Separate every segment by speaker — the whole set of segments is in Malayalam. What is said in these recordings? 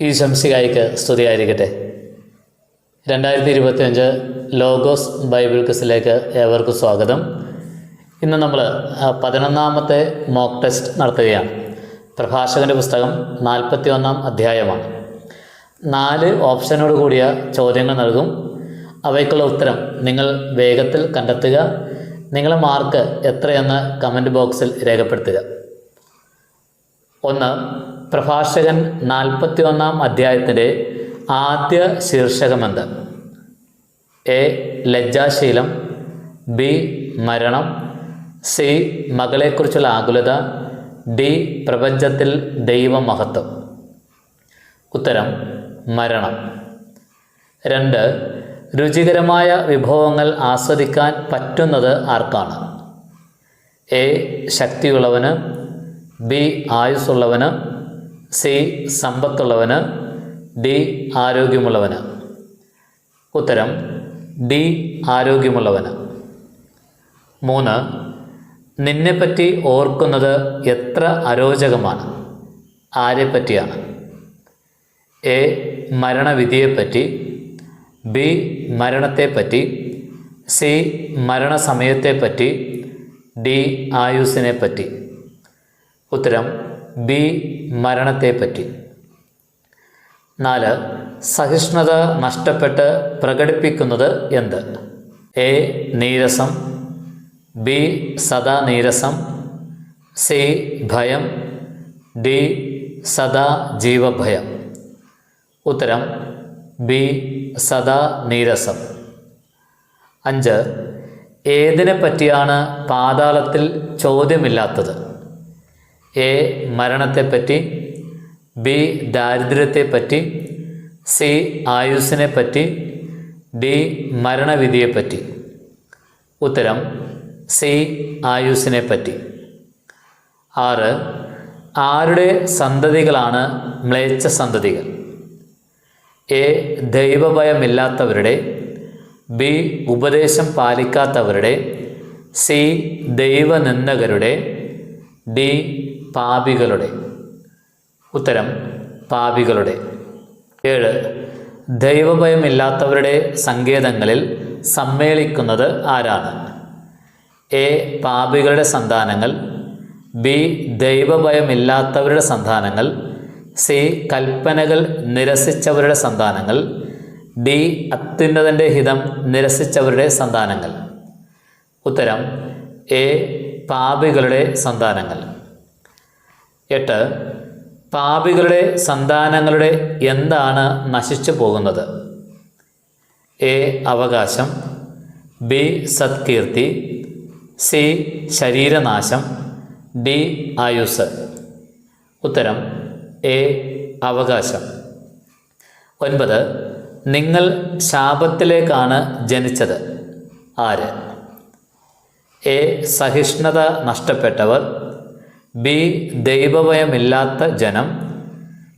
Speaker 1: ഈ ശംസികായിക്ക് സ്തുതിയായിരിക്കട്ടെ. രണ്ടായിരത്തി ഇരുപത്തിയഞ്ച് ലോഗോസ് ബൈബിൾ ക്വിസിലേക്ക് ഏവർക്കും സ്വാഗതം. ഇന്ന് നമ്മൾ പതിനൊന്നാമത്തെ മോക്ക് ടെസ്റ്റ് നടത്തുകയാണ്. പ്രഭാഷകന്റെ പുസ്തകം നാൽപ്പത്തി ഒന്നാം അധ്യായമാണ്. നാല് ഓപ്ഷനോട് കൂടിയ ചോദ്യങ്ങൾ നൽകും. അവയ്ക്കുള്ള ഉത്തരം നിങ്ങൾ വേഗത്തിൽ കണ്ടെത്തുക. നിങ്ങളുടെ മാർക്ക് എത്രയെന്ന് കമന്റ് ബോക്സിൽ രേഖപ്പെടുത്തുക. ഒന്ന് പ്രഭാഷകൻ നാൽപ്പത്തി ഒന്നാം അധ്യായത്തിന്റെ ആദ്യ ശീർഷകമെന്ത്? എ. ലജ്ജാശീലം ബി. മരണം സി. മകളെക്കുറിച്ചുള്ള ആകുലത ഡി. പ്രപഞ്ചത്തിൽ ദൈവമഹത്വം. ഉത്തരം മരണം. രണ്ട്. രുചികരമായ വിഭവങ്ങൾ ആസ്വദിക്കാൻ പറ്റുന്നത് ആർക്കാണ്? എ. ശക്തിയുള്ളവന് ബി. ആയുസ്സുള്ളവന് സി സമ്പത്തുള്ളവന് ഡി ആരോഗ്യമുള്ളവന്. ഉത്തരം ഡി ആരോഗ്യമുള്ളവന്. മൂന്ന് നിന്നെപ്പറ്റി ഓർക്കുന്നത് എത്ര അരോചകമാണ്? ആരെപ്പറ്റിയാണ്? എ മരണവിധിയെപ്പറ്റി. ബി മരണത്തെപ്പറ്റി. സി മരണസമയത്തെപ്പറ്റി. ഡി ആയുസിനെപ്പറ്റി ഉത്തരം ബി മരണത്തെപ്പറ്റി. നാല് സഹിഷ്ണുത നഷ്ടപ്പെട്ട് പ്രകടിപ്പിക്കുന്നത് എന്ത്? എ നീരസം ബി സദാ നീരസം സി ഭയം ഡി സദാ ജീവഭയം ഉത്തരം ബി സദാ നീരസം അഞ്ച് ഏതിനെ പറ്റിയാണ് പാതാളത്തിൽ ചോദ്യമില്ലാത്തത്? എ മരണത്തെപ്പറ്റി ബി ദാരിദ്ര്യത്തെപ്പറ്റി സി ആയുസ്സിനെ പറ്റി ഡി മരണവിധിയെപ്പറ്റി. ഉത്തരം സി ആയുസ്സിനെ പറ്റി ആറ് ആരുടെ സന്തതികളാണ് മ്ലേച്ഛ സന്തതികൾ എ ദൈവഭയമില്ലാത്തവരുടെ ബി ഉപദേശം പാലിക്കാത്തവരുടെ സി ദൈവനിന്ദകരുടെ ഡി പാപികളുടെ. ഉത്തരം പാപികളുടെ. ഏഴ് ദൈവഭയമില്ലാത്തവരുടെ സങ്കേതങ്ങളിൽ സമ്മേളിക്കുന്നത് ആരാണ്? എ പാപികളുടെ സന്താനങ്ങൾ. ബി ദൈവഭയമില്ലാത്തവരുടെ സന്താനങ്ങൾ. സി കൽപ്പനകൾ നിരസിച്ചവരുടെ സന്താനങ്ങൾ. ഡി അത്യുന്നതന്റെ ഹിതം നിരസിച്ചവരുടെ സന്താനങ്ങൾ. ഉത്തരം എ പാപികളുടെ സന്താനങ്ങൾ. എട്ട് പാപികളുടെ സന്താനങ്ങളുടെ എന്താണ് നശിച്ചു പോകുന്നത്? എ അവകാശം ബി സത്കീർത്തി സി ശരീരനാശം ഡി ആയുസ്. ഉത്തരം എ അവകാശം. ഒൻപത് നിങ്ങൾ ശാപത്തിലേക്കാണ് ജനിച്ചത്. ആര്? എ സഹിഷ്ണുത നഷ്ടപ്പെട്ടവർ ബി ദൈവഭയമില്ലാത്ത ജനം.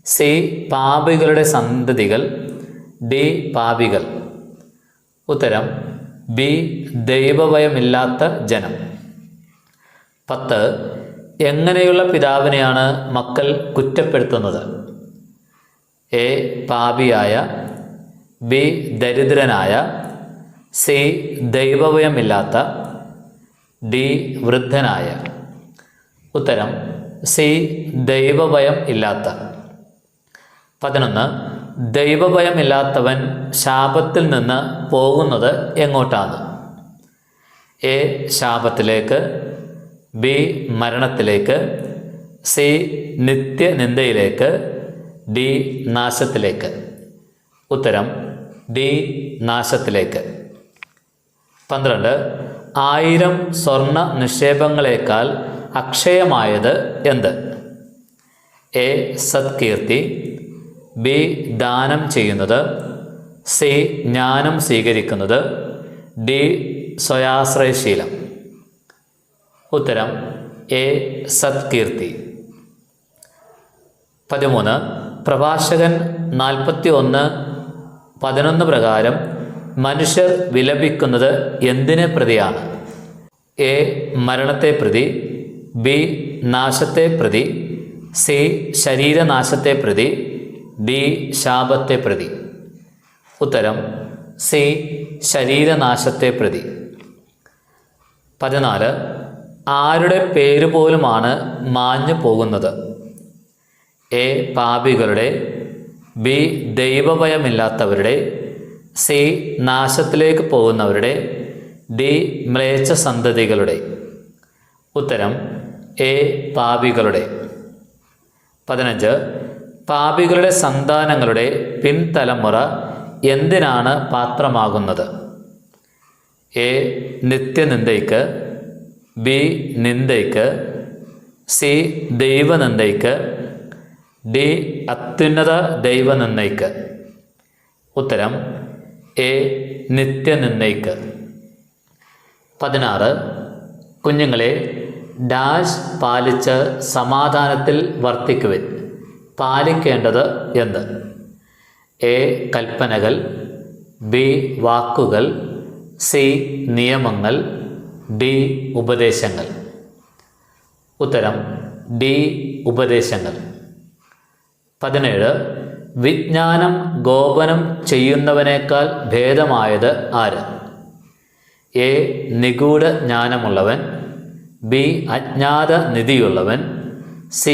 Speaker 1: സി പാപികളുടെ സന്തതികൾ. ഡി പാപികൾ. ഉത്തരം ബി ദൈവഭയമില്ലാത്ത ജനം. പത്ത് എങ്ങനെയുള്ള പിതാവിനെയാണ് മക്കൾ കുറ്റപ്പെടുത്തുന്നത്? എ പാപിയായ. ബി ദരിദ്രനായ. സി ദൈവഭയമില്ലാത്ത. ഡി വൃദ്ധനായ. ഉത്തരം സി ദൈവഭയം ഇല്ലാത്ത. പതിനൊന്ന് ദൈവഭയമില്ലാത്തവൻ ശാപത്തിൽ നിന്ന് പോകുന്നത് എങ്ങോട്ടാണ്? എ ശാപത്തിലേക്ക് ബി മരണത്തിലേക്ക് സി നിത്യനിന്ദയിലേക്ക് ഡി നാശത്തിലേക്ക്. ഉത്തരം ഡി നാശത്തിലേക്ക്. പന്ത്രണ്ട് ആയിരം സ്വർണ നിക്ഷേപങ്ങളേക്കാൾ അക്ഷയമായത് എന്ത്? എ സത്കീർത്തി. ബി ദാനം ചെയ്യുന്നത്. സി ജ്ഞാനം സ്വീകരിക്കുന്നത്. ഡി സ്വയാശ്രയശീലം. ഉത്തരം എ സത്കീർത്തി. പതിമൂന്ന് പ്രഭാഷകൻ നാൽപ്പത്തി ഒന്ന് പതിനൊന്ന് പ്രകാരം മനുഷ്യർ വിലപിക്കുന്നത് എന്തിനെ പ്രതിയാണ്? എ മരണത്തെ പ്രതി. ബി നാശത്തെ പ്രതി സി ശരീരനാശത്തെ പ്രതി ഡി ശാപത്തെ പ്രതി. ഉത്തരം സി ശരീരനാശത്തെ പ്രതി. പതിനാല് ആരുടെ പേര് പോലുമാണ് മാഞ്ഞു പോകുന്നത്? എ പാപികളുടെ ബി ദൈവഭയമില്ലാത്തവരുടെ സി നാശത്തിലേക്ക് പോകുന്നവരുടെ ഡി മ്ലേച്ഛ സന്തതികളുടെ ഉത്തരം എ പാപികളുടെ. പതിനഞ്ച് പാപികളുടെ സന്താനങ്ങളുടെ പിൻതലമുറ എന്തിനാണ് പാത്രമാകുന്നത്? എ നിത്യനിന്ദയ്ക്ക്. ബി നിന്ദയ്ക്ക്. സി ദൈവനിന്ദയ്ക്ക്. ഡി അത്യുന്നത ദൈവനിന്ദയ്ക്ക്. ഉത്തരം എ നിത്യനിന്ദയ്ക്ക്. പതിനാറ് കുഞ്ഞുങ്ങളെ ഡാഷ് പാലിച്ച് സമാധാനത്തിൽ വർത്തിക്കുവിൻ. പാലിക്കേണ്ടത് എന്ത്? എ. കൽപ്പനകൾ. ബി. വാക്കുകൾ. സി. നിയമങ്ങൾ. ഡി. ഉപദേശങ്ങൾ. ഉത്തരം. ഡി. ഉപദേശങ്ങൾ. പതിനേഴ്. വിജ്ഞാനം ഗോപനം ചെയ്യുന്നവനേക്കാൾ ഭേദമായത് ആര്? എ. നിഗൂഢ ജ്ഞാനമുള്ളവൻ. ബി അജ്ഞാത നിധിയുള്ളവൻ സി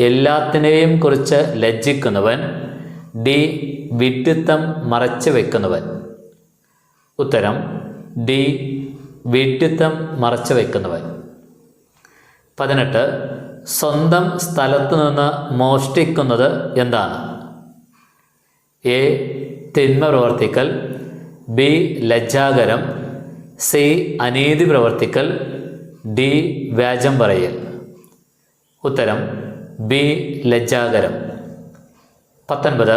Speaker 1: എല്ലാത്തിനെയും കുറിച്ച് ലജ്ജിക്കുന്നവൻ. ഡി വിഡ്ഢിത്തം മറച്ചു വെക്കുന്നവൻ. ഉത്തരം ഡി വിഡ്ഢിത്തം മറച്ചു വെക്കുന്നവൻ. പതിനെട്ട് സ്വന്തം സ്ഥലത്തു നിന്ന് മോഷ്ടിക്കുന്നത് എന്താണ്? എ തിന്മ പ്രവർത്തിക്കൽ. ബി ലജ്ജാകരം. സി അനീതി പ്രവർത്തിക്കൽ. ഡി വ്യാജം പറയൽ. ഉത്തരം ബി ലജ്ജാകരം. പത്തൊൻപത്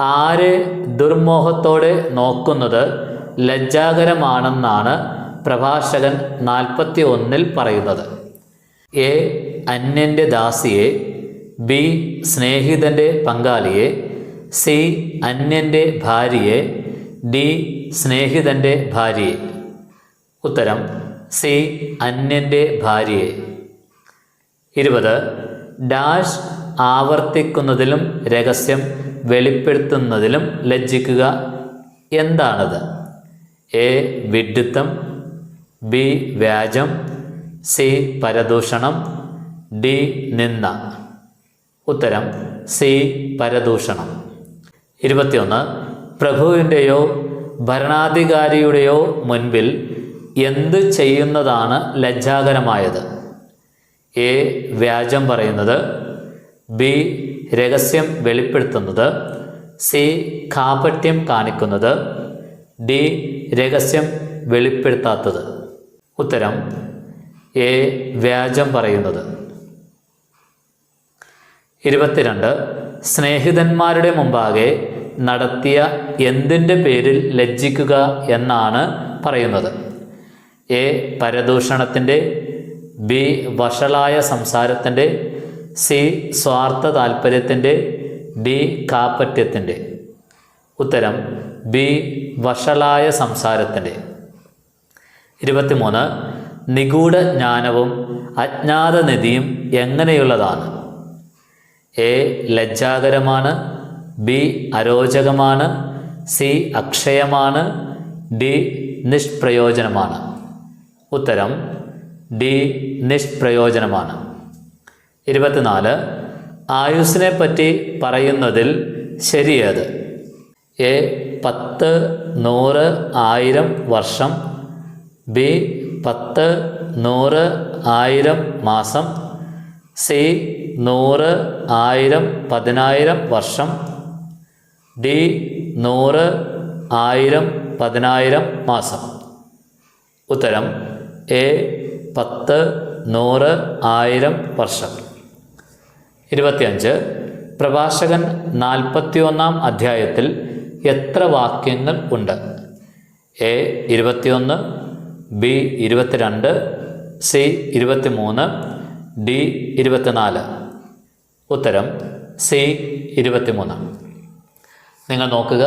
Speaker 1: ആര് ദുർമോഹത്തോടെ നോക്കുന്നത് ലജ്ജാകരമാണെന്നാണ് പ്രഭാഷകൻ നാൽപ്പത്തി ഒന്നിൽ പറയുന്നത്. എ അന്യന്റെ ദാസിയെ ബി സ്നേഹിതന്റെ പങ്കാളിയെ സി അന്യന്റെ ഭാര്യയെ ഡി സ്നേഹിതന്റെ ഭാര്യയെ. ഉത്തരം സി അന്യന്റെ ഭാര്യയെ. ഇരുപത്. ഡാഷ് ആവർത്തിക്കുന്നതിലും രഹസ്യം വെളിപ്പെടുത്തുന്നതിലും ലജ്ജിക്കുക എന്താണത്? എ. വിഡ്ഢിത്തം ബി. വ്യാജം സി. പരദൂഷണം ഡി. നിന്ന ഉത്തരം സി. പരദൂഷണം. ഇരുപത്തിയൊന്ന്. പ്രഭുവിന്റെയോ ഭരണാധികാരിയുടെയോ മുൻപിൽ എന്ത് ചെയ്യുന്നതാണ് ലജ്ജാകരമായത്? എ. വ്യാജം പറയുന്നത്. ബി. രഹസ്യം വെളിപ്പെടുത്തുന്നത്. സി. കാപട്യം കാണിക്കുന്നത്. ഡി. രഹസ്യം വെളിപ്പെടുത്താത്തത്. ഉത്തരം. എ. വ്യാജം പറയുന്നത്. ഇരുപത്തിരണ്ട്. സ്നേഹിതന്മാരുടെ മുമ്പാകെ നടത്തിയ എന്തിന്റെ പേരിൽ ലജ്ജിക്കുക എന്നാണ് പറയുന്നത്. എ പരദൂഷണത്തിന്റെ ബി വഷളായ സംസാരത്തിന്റെ സി സ്വാർത്ഥ താല്പര്യത്തിന്റെ ഡി കാപ്പറ്റ്യത്തിന്റെ ഉത്തരം ബി വഷളായ സംസാരത്തിന്റെ. ഇരുപത്തിമൂന്ന് നിഗൂഢ ജ്ഞാനവും അജ്ഞാത നിധിയും എങ്ങനെയുള്ളതാണ്? എ ലജ്ജാകരമാണ് ബി അരോചകമാണ് സി അക്ഷയമാണ് ഡി നിഷ്പ്രയോജനമാണ്. ഉത്തരം ഡി നിഷ്പ്രയോജനമാണ്. ഇരുപത്തിനാല് ആയുസ്സിനെ പറ്റി പറയുന്നതിൽ ശരിയേത്? എ പത്ത് നൂറ് ആയിരം വർഷം. ബി പത്ത് നൂറ് ആയിരം മാസം. സി നൂറ് ആയിരം പതിനായിരം വർഷം. ഡി നൂറ് ആയിരം പതിനായിരം മാസം. ഉത്തരം എ പത്ത് നൂറ് ആയിരം വർഷം. ഇരുപത്തിയഞ്ച്. പ്രഭാഷകൻ നാൽപ്പത്തിയൊന്നാം അധ്യായത്തിൽ എത്ര വാക്യങ്ങൾ ഉണ്ട്? എ ഇരുപത്തിയൊന്ന് ബി ഇരുപത്തിരണ്ട് സി ഇരുപത്തിമൂന്ന് ഡി ഇരുപത്തിനാല്. ഉത്തരം സി ഇരുപത്തിമൂന്ന്. നിങ്ങൾ നോക്കുക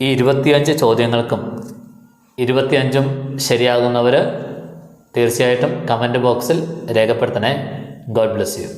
Speaker 1: ഈ ഇരുപത്തിയഞ്ച് ചോദ്യങ്ങൾക്കും ഇരുപത്തിയഞ്ചും ശരിയാകുന്നവർ തീർച്ചയായിട്ടും കമന്റ് ബോക്സിൽ രേഖപ്പെടുത്തണേ. God bless you